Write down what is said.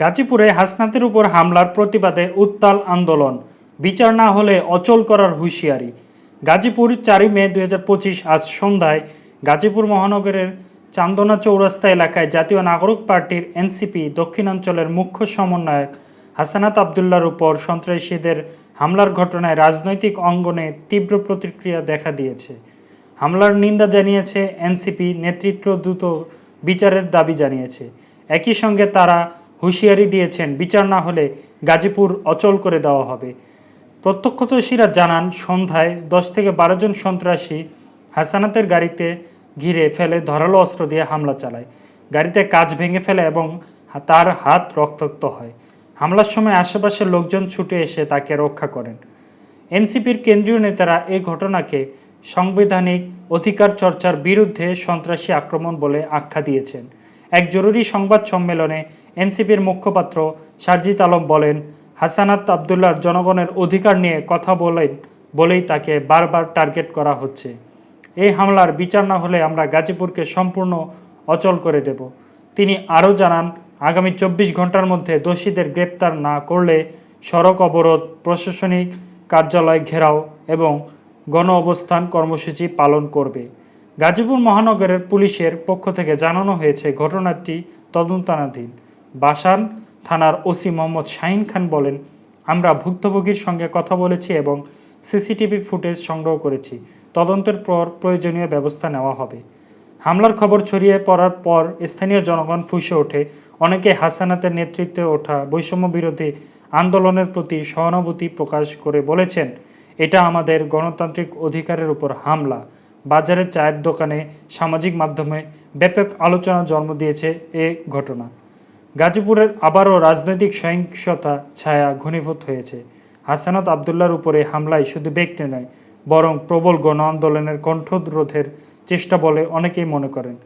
গাজীপুরে হাসনাতের উপর হামলার প্রতিবাদে উত্তাল আন্দোলন। বিচার না হলে অচল করার হুঁশিয়ারি। গাজীপুর চারই মে দু হাজার পঁচিশ আজ সন্ধ্যায় গাজীপুর মহানগরের চান্দনা চৌরাস্তা এলাকায় জাতীয় নাগরিক পার্টির এনসিপি দক্ষিণাঞ্চলের মুখ্য সমন্বয়ক হাসানাত আবদুল্লার উপর সন্ত্রাসীদের হামলার ঘটনায় রাজনৈতিক অঙ্গনে তীব্র প্রতিক্রিয়া দেখা দিয়েছে। হামলার নিন্দা জানিয়েছে এনসিপি নেতৃত্ব দ্রুত বিচারের দাবি জানিয়েছে। একই সঙ্গে তারা হুঁশিয়ারি দিয়েছেন, বিচার না হলে গাজীপুর অচল করে দেওয়া হবে। প্রত্যক্ষদর্শীরা জানান, সন্ধ্যায় দশ থেকে বারো জন সন্ত্রাসী হাসানাতের গাড়িতে ঘিরে ফেলে ধরালো অস্ত্র দিয়ে হামলা চালায়। গাড়িতে কাজ ভেঙে ফেলে এবং তার হাত রক্তাক্ত হয়। হামলার সময় আশেপাশের লোকজন ছুটে এসে তাকে রক্ষা করেন। এনসিপির কেন্দ্রীয় নেতারা এই ঘটনাকে সাংবিধানিক অধিকার চর্চার বিরুদ্ধে সন্ত্রাসী আক্রমণ বলে আখ্যা দিয়েছেন। এক জরুরি সংবাদ সম্মেলনে এনসিপির মুখপাত্র সারজিত আলম বলেন, হাসানাত আবদুল্লার জনগণের অধিকার নিয়ে কথা বলেন বলেই তাকে বারবার টার্গেট করা হচ্ছে। এই হামলার বিচার না হলে আমরা গাজীপুরকে সম্পূর্ণ অচল করে দেব। তিনি আরও জানান, আগামী চব্বিশ ঘণ্টার মধ্যে দোষীদের গ্রেপ্তার না করলে সড়ক অবরোধ, প্রশাসনিক কার্যালয় ঘেরাও এবং গণ অবস্থান কর্মসূচি পালন করবে। গাজীপুর মহানগরের পুলিশের পক্ষ থেকে জানানো হয়েছে ঘটনাটি তদন্তানাধীন। বাসান থানার ওসি মোহাম্মদ শাহিন খান বলেন, আমরা ভুক্তভোগীর সঙ্গে কথা বলেছি এবং সিসিটিভি ফুটেজ সংগ্রহ করেছি। তদন্তের পর প্রয়োজনীয় ব্যবস্থা নেওয়া হবে। হামলার খবর ছড়িয়ে পড়ার পর স্থানীয় জনগণ ফুসে ওঠে। অনেকে হাসানাতের নেতৃত্বে ওঠা বৈষম্য বিরোধী আন্দোলনের প্রতি সহানুভূতি প্রকাশ করে বলেছেন, এটা আমাদের গণতান্ত্রিক অধিকারের উপর হামলা। বাজারের চায়ের দোকানে সামাজিক মাধ্যমে ব্যাপক আলোচনা জন্ম দিয়েছে এ ঘটনা। গাজীপুরের আবারও রাজনৈতিক সহিংসতা, ছায়া ঘনীভূত হয়েছে। হাসানাত আবদুল্লার উপরে হামলায় শুধু ব্যক্তি নয়, বরং প্রবল গণ আন্দোলনের কণ্ঠরোধের চেষ্টা বলে অনেকেই মনে করেন।